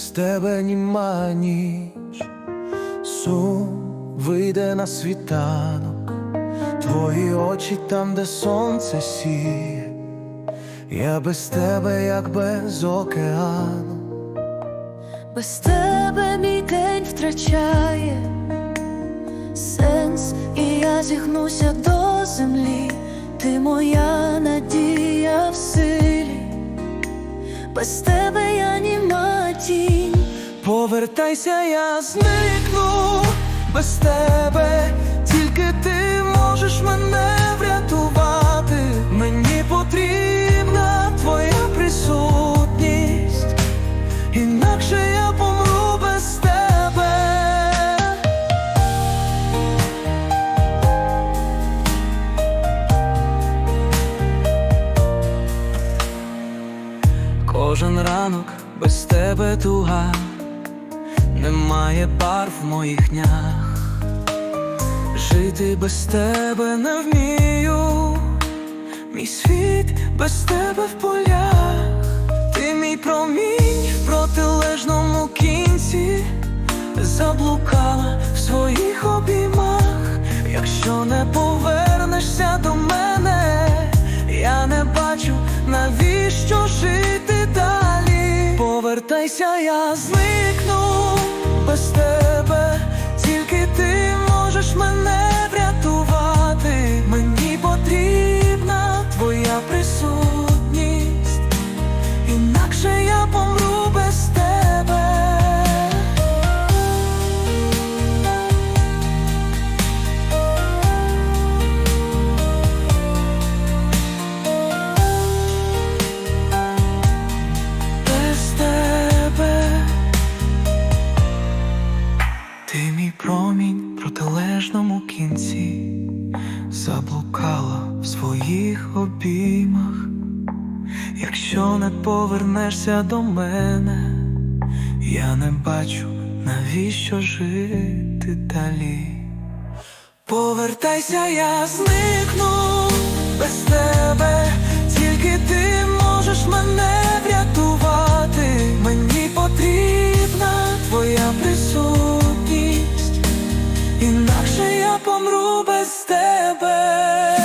тебе німа ніч, сум вийде на світанок, твої очі там, де сонце сіє, я без тебе, як без океану. Без тебе мій день втрачає сенс, і я зігнуся до землі, ти моя надія в силі, без тебе Повертайся, я зникну без тебе, тільки ти можеш мене врятувати. Мені потрібна твоя присутність, інакше я помру без тебе. Кожен ранок без тебе туга, немає бар в моїх днях. Жити без тебе не вмію, мій світ без тебе в полях, ти мій промінь в протилежному кінці, заблукала в своїх обіймах, якщо не повернешся до мене, я не бачу, навіщо жити далі. Повертайся, я зникну без тебе, тільки ти можеш мене протилежному кінці, заблукала в своїх обіймах. Якщо не повернешся до мене, я не бачу, навіщо жити далі. Повертайся, я зникну без тебе, тільки ти можеш мене інакше я помру без тебе.